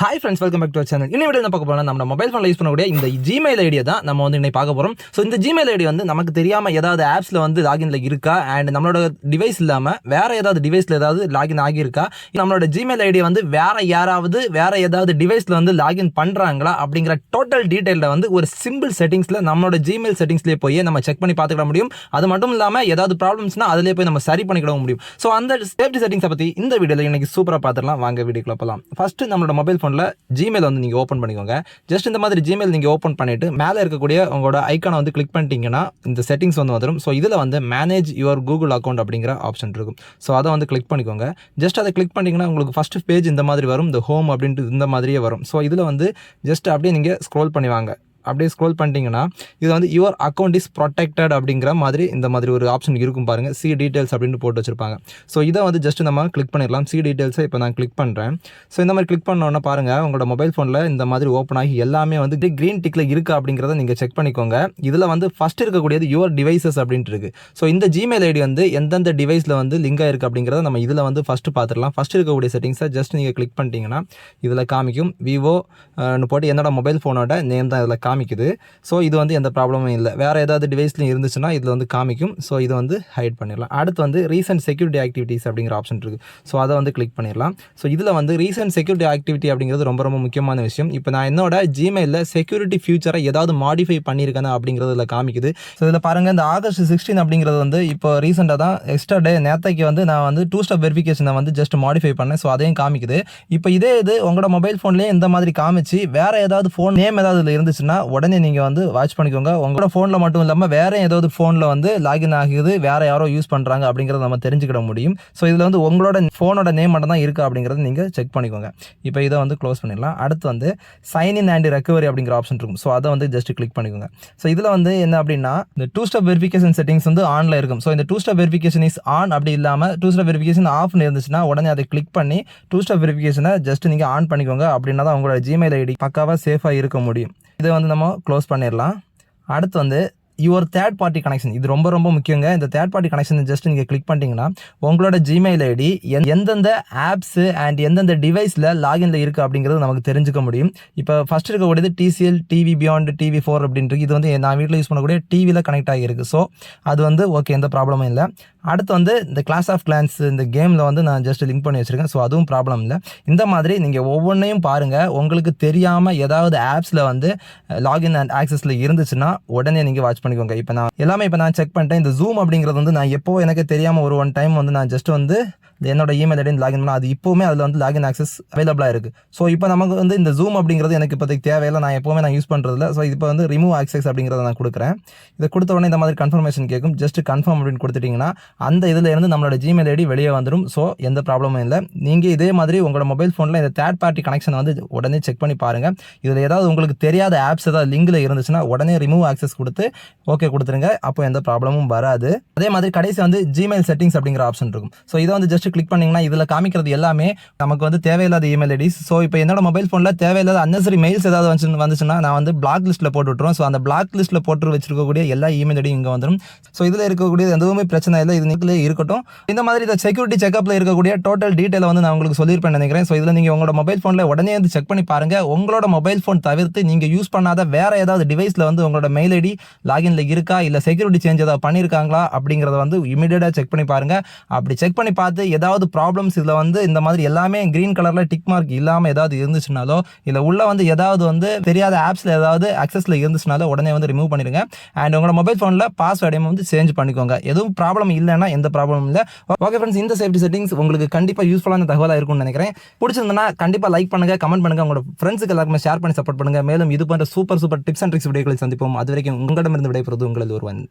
Hi friends welcome back to channel இன்னும் video என்ன பார்க்க போனால் நம்ம மொபைல் ஃபோனில் யூஸ் பண்ணக்கூடிய இந்த ஜிமெயில் ஐடியை தான் நம்ம வந்து இன்னைக்கு பார்க்க போகிறோம் ஸோ இந்த ஜிமெயில் ஐடி வந்து நமக்கு தெரியாமல் ஏதாவது ஆப்ஸில் வந்து லாகின்ல இருக்கா? அண்ட் நம்மளோட டிவைஸ் இல்லாமல் வேறு ஏதாவது டிவைஸில் ஏதாவது லாகின் ஆகியிருக்கா? நம்மளோட ஜிமெயில் ஐடி வந்து வேறு யாராவது வேற ஏதாவது டிவைஸில் வந்து லாகின் பண்ணுறாங்களா அப்படிங்கிற டோட்டல் டீட்டெயிலில் வந்து ஒரு சிம்பிள் செட்டிங்ஸில் நம்மளோட ஜிமெயில் செட்டிங்ஸ்லேயே போய் நம்ம செக் பண்ணி பார்த்துக்கிட முடியும். அது மட்டும் இல்லாமல் ஏதாவது ப்ராப்ளம்ஸ்னா அதிலே போய் நம்ம சரி பண்ணிக்கிட முடியும். ஸோ அந்த சேஃப்டி செட்டிங்ஸை பற்றி இந்த வீடியோவில் இன்றைக்கி சூப்பராக பார்த்துடலாம். வாங்க வீடியோக்குள்ள போகலாம் ஃபஸ்ட்டு நம்மளோட மொபைல் ஃபோன் ஃபோனில் ஜிமெயில் வந்து நீங்கள் ஓப்பன் பண்ணிக்கோங்க. ஜஸ்ட் இந்த மாதிரி ஜிமெயில் நீங்கள் ஓப்பன் பண்ணிவிட்டு மேலே இருக்கக்கூடிய உங்களோட ஐக்கானை வந்து கிளிக் பண்ணிட்டீங்கன்னா இந்த செட்டிங்ஸ் வந்து வந்துடும் ஸோ இதில் வந்து மேனேஜ் யுவர் கூகுள் அக்கௌண்ட் அப்படிங்கிற ஆப்ஷன் இருக்கும். ஸோ அதை வந்து கிளிக் பண்ணிக்கோங்க. ஜஸ்ட் அதை கிளிக் பண்ணிங்கன்னா உங்களுக்கு ஃபஸ்ட் பேஜ் இந்த மாதிரி வரும். இந்த ஹோம் அப்படின்ட்டு இந்த மாதிரியே வரும். ஸோ இதில் வந்து ஜஸ்ட் அப்படியே நீங்கள் ஸ்க்ரோல் பண்ணி வாங்க. அப்படியே ஸ்க்ரோல் பண்ணிட்டீங்கன்னா இது வந்து யுவர் அக்கௌண்ட் இஸ் ப்ரொடெக்டட் அப்படிங்கிற மாதிரி இந்த மாதிரி ஒரு ஆப்ஷன் இருக்கும் பாருங்கள் சி டீட்டெயில்ஸ் அப்படின்னு போட்டு வச்சிருப்பாங்க. ஸோ இதை வந்து ஜஸ்ட் நம்ம கிளிக் பண்ணிடலாம். சி டீட்டெயில்ஸை இப்போ நான் கிளிக் பண்ணுறேன் ஸோ இந்த மாதிரி கிளிக் பண்ணோன்னே பாருங்கள் உங்களோட மொபைல் ஃபோனில் இந்த மாதிரி ஓப்பன் ஆகி எல்லாமே வந்து க்ரீன் டிக்கில் இருக்குது அப்படிங்கிறத நீங்கள் செக் பண்ணிக்கோங்க. இதில் வந்து ஃபஸ்ட் இருக்கக்கூடியது யுவர் டிவைசஸ் அப்படின்ட்டு இருக்குது ஸோ இந்த ஜிமெயில் ஐடி வந்து எந்தெந்த டிவைஸில் வந்து லிங்க் ஆயிருக்கு அப்படிங்கிறத நம்ம இதில் வந்து ஃபஸ்ட்டு பார்த்துடலாம். ஃபஸ்ட் இருக்கக்கூடிய செட்டிங்ஸை ஜஸ்ட் நீங்கள் கிளிக் பண்ணிட்டீங்கன்னா இதில் காமிக்கும். விவோ போட்டு என்னோட மொபைல் ஃபோனோட நேம் தான் இதில் காமிக்குது. ஸோ இது வந்து எந்த ப்ராப்ளமும் இல்லை. வேறு ஏதாவது டிவைஸ்லையும் இருந்துச்சுன்னா இதில் வந்து காமிக்கும். ஸோ இது வந்து ஹைட் பண்ணிடலாம். அடுத்து வந்து ரீசெண்ட் செக்யூரிட்டி ஆக்டிவிட்டீஸ் அப்படிங்கிற ஆப்ஷன் இருக்குது ஸோ அதை வந்து கிளிக் பண்ணிடலாம். ஸோ இதில் வந்து ரீசெண்ட் செக்யூரிட்டி ஆக்டிவிட்டி அப்படிங்கிறது ரொம்ப ரொம்ப முக்கியமான விஷயம். இப்போ நான் என்னோட ஜிமெயிலில் செக்யூரிட்டி ஃபியூச்சரை ஏதாவது மாடிஃபை பண்ணியிருக்கேன் அப்படிங்கிறது இதில் காமிக்குது. ஸோ இதில் பாருங்கள் இந்த ஆகஸ்ட் சிக்ஸ்டீன் அப்படிங்கிறது வந்து இப்போ ரீசெண்டாக தான் எக்ஸ்ட்ரா டே நேத்தைக்கு வந்து நான் வந்து டூ ஸ்டெப் வெரிஃபிகேஷனை வந்து ஜஸ்ட் மாடிஃபை பண்ணேன். ஸோ அதையும் காமிக்குது. இப்போ இதே இது உங்களோட மொபைல் ஃபோன்லேயே இந்த மாதிரி காமிச்சு வேறு ஏதாவது ஃபோன் நேம் ஏதாவது இதில் இருந்துச்சுன்னா உடனே நீங்கள் வந்து வாட்ச் பண்ணிக்கோங்க. உங்களோட ஃபோனில் மட்டும் இல்லாமல் வேற ஏதாவது ஃபோனில் வந்து லாகின் ஆகுது வேற யாரோ யூஸ் பண்ணுறாங்க அப்படிங்கிறத நம்ம தெரிஞ்சுக்கிட முடியும். ஸோ இதில் வந்து உங்களோட ஃபோனோட நேம் மட்டும் தான் இருக்கா அப்படிங்கிறத நீங்கள் செக் பண்ணிக்கோங்க. இப்போ இதை வந்து க்ளோஸ் பண்ணிடலாம். அடுத்து வந்து சைன் இன் அண்ட் ரெக்கவரி அப்படிங்கிற ஆப்ஷன் இருக்கும். ஸோ அதை வந்து ஜஸ்ட் கிளிக் பண்ணிக்கோங்க. ஸோ இதில் வந்து என்ன அப்படின்னா இந்த டூ ஸ்டெப் வெரிஃபிகேஷன் செட்டிங்ஸ் வந்து ஆனில் இருக்கும். ஸோ இந்த two step verification is on அப்படி இல்லாமல் டூ ஸ்டெப் வெரிஃபிகேஷன் ஆஃப்னு இருந்துச்சுன்னா உடனே அதை கிளிக் பண்ணி டூ ஸ்டெப் வெரிஃபிகேஷனை ஜஸ்ட் நீங்கள் ஆன் பண்ணிக்கோங்க அப்படின்னா தான் உங்களோட ஜிமெயில் ஐடி பக்காவாக சேஃபாக இருக்க முடியும். இதை வந்து நம்ம க்ளோஸ் பண்ணிடலாம். அடுத்து வந்து யுவர் தேர்ட் பார்ட்டி கனெக்ஷன் இது ரொம்ப ரொம்ப முக்கியங்க. இந்த தேர்ட் பார்ட்டி கனெக்ஷன் ஜஸ்ட் நீங்கள் கிளிக் பண்ணிட்டீங்கன்னா உங்களோட ஜிமெயில் ஐடி எந்தெந்த ஆப்ஸு அண்ட் எந்தெந்த டிவைஸில் லாகின்ல இருக்குது அப்படிங்கிறது நமக்கு தெரிஞ்சுக்க முடியும். இப்போ ஃபஸ்ட் இருக்கக்கூடியது TCL TV beyond TV four அப்படின்ட்டு இது வந்து நான் வீட்டில் யூஸ் பண்ணக்கூடிய டிவியில் கனெக்ட் ஆகியிருக்கு. ஸோ அது வந்து ஓகே எந்த ப்ராப்ளமும் இல்லை. அடுத்து வந்து இந்த கிளாஸ் ஆஃப் கிளான்ஸ் இந்த கேமில் வந்து நான் ஜஸ்ட் லிங்க் பண்ணி வச்சுருக்கேன். ஸோ அதுவும் ப்ராப்ளம் இல்லை. இந்த மாதிரி நீங்கள் ஒவ்வொன்றையும் பாருங்கள் உங்களுக்கு தெரியாமல் ஏதாவது ஆப்ஸில் வந்து லாகின் அண்ட் ஆக்சஸில் இருந்துச்சுன்னா உடனே நீங்கள் வாட்ச் பண்ணி பண்ணிக்கோங்க. இப்போ நான் எல்லாமே இப்போ நான் செக் பண்ணிட்டேன். இந்த ஜூம் அப்படிங்கிறது வந்து நான் எப்போ எனக்கு தெரியாமல் ஒரு ஒன் டைம் வந்து நான் ஜஸ்ட் வந்து என்னோட இமெயில் ஐடி லாகின் பண்ணால் அது இப்போவுமே அதில் வந்து லாகின் ஆக்சஸ் அவைலபிளாக இருக்குது ஸோ இப்போ நமக்கு வந்து இந்த ஜூம் அப்படிங்கிறது எனக்கு இப்போதைக்கு தேவையில்லை. நான் எப்போவுமே நான் யூஸ் பண்ணுறதில்ல ஸோ இப்போ வந்து ரிமூவ் ஆக்சஸ் அப்படிங்கிறத நான் கொடுக்குறேன். இதை கொடுத்த உடனே இந்த மாதிரி கன்ஃபர்மேஷன் கேட்கும் ஜஸ்ட் கன்ஃபார்ம் அப்படின்னு கொடுத்துட்டிங்கன்னா அந்த இதில் இருந்து நம்மளோட ஜிமெயில் ஐடி வெளியே வந்துடும் ஸோ எந்த ப்ராப்ளமும் இல்லை. நீங்கள் இதே மாதிரி உங்களோட மொபைல் ஃபோனில் இந்த தேர்ட் பார்ட்டி கனெக்ஷன் வந்து உடனே செக் பண்ணி பாருங்கள் இதில் ஏதாவது உங்களுக்கு தெரியாத ஆப்ஸ் ஏதாவது லிங்கில் இருந்துச்சுன்னா உடனே ரிமூவ் ஆக்சஸ் கொடுத்து ஓகே கொடுத்துருங்க. அப்போ எந்த ப்ராப்ளமும் வராது. அதே மாதிரி கடைசி வந்து ஜிமெயில் செட்டிங்ஸ் அப்படிங்கிற ஆப்ஷன் இருக்கும். ஸோ இதை வந்து ஜஸ்ட் கிளிக் பண்ணிங்கன்னா இதில் காமிக்கிறது எல்லாமே நமக்கு வந்து தேவையில்லாத இமெயில் ஐடிஸ் ஸோ இப்போ என்னோட மொபைல் ஃபோனில் தேவையில்லாத அன்னசரி மெயில்ஸ் ஏதாவது வந்து வந்துச்சுன்னா நான் வந்து பிளாக் லிஸ்ட்டில் போட்டு விட்டுருவோம் ஸோ அந்த பிளாக் லிஸ்ட்டில் போட்டு வச்சிருக்கக்கூடிய எல்லா இமெயில் ஐடியும் இங்கே வந்துடும் ஸோ இதில் இருக்கக்கூடிய எதுவுமே பிரச்சனை இல்லை. இது நீங்களே இருக்கட்டும். இந்த மாதிரி இந்த செக்யூரிட்டி செக்அப்பில் இருக்கக்கூடிய டோட்டல் டீட்டெயில் வந்து நான் உங்களுக்கு சொல்லியிருப்பேன் நினைக்கிறேன். ஸோ இதில் நீங்கள் உங்களோட மொபைல் ஃபோனில் உடனே வந்து செக் பண்ணி பாருங்கள் உங்களோட மொபைல் ஃபோன் தவிர்த்து நீங்கள் யூஸ் பண்ணாத வேறு ஏதாவது டிவைஸில் வந்து உங்களோட மெயில் ஐடி அதில் இருக்கா? இல்லை செக்யூரிட்டி சேஞ்ச் ஏதாவது பண்ணியிருக்காங்களா? அப்படிங்கிறத வந்து இமீடியட்டாக செக் பண்ணி பாருங்கள் அப்படி செக் பண்ணி பார்த்து ஏதாவது ப்ராப்ளம்ஸ் இதில் வந்து இந்த மாதிரி எல்லாமே க்ரீன் கலரில் டிக் மார்க் இல்லாமல் ஏதாவது இருந்துச்சுனாலோ இல்லை உள்ள வந்து ஏதாவது வந்து தெரியாத ஆப்ஸில் ஏதாவது அக்சஸில் இருந்துச்சுனாலோ உடனே வந்து ரிமூவ் பண்ணிடுங்க. அண்ட் உங்களோட மொபைல் ஃபோனில் பாஸ்வேர்டையும் வந்து சேஞ்ச் பண்ணிக்கோங்க. எதுவும் ப்ராப்ளம் இல்லைன்னா எந்த ப்ராப்ளமும் இல்லை. ஓகே ஃப்ரெண்ட்ஸ் இந்த சேஃப்டி செட்டிங்ஸ் உங்களுக்கு கண்டிப்பாக யூஸ்ஃபுல்லான தகவலாக இருக்கும்னு நினைக்கிறேன். பிடிச்சிருந்தனா கண்டிப்பாக லைக் பண்ணுங்கள் கமெண்ட் பண்ணுங்க. உங்களோட ஃப்ரெண்ட்ஸுக்கு எல்லாருமே ஷேர் பண்ணி சப்போர்ட் பண்ணுங்கள் மேலும் இது போன்ற super super tips and tricks வீடியோக்களை சந்திப்போம். அது வரைக்கும் உங்களிடமிருந்து விடைபெறுவது உங்களது ஒருவன்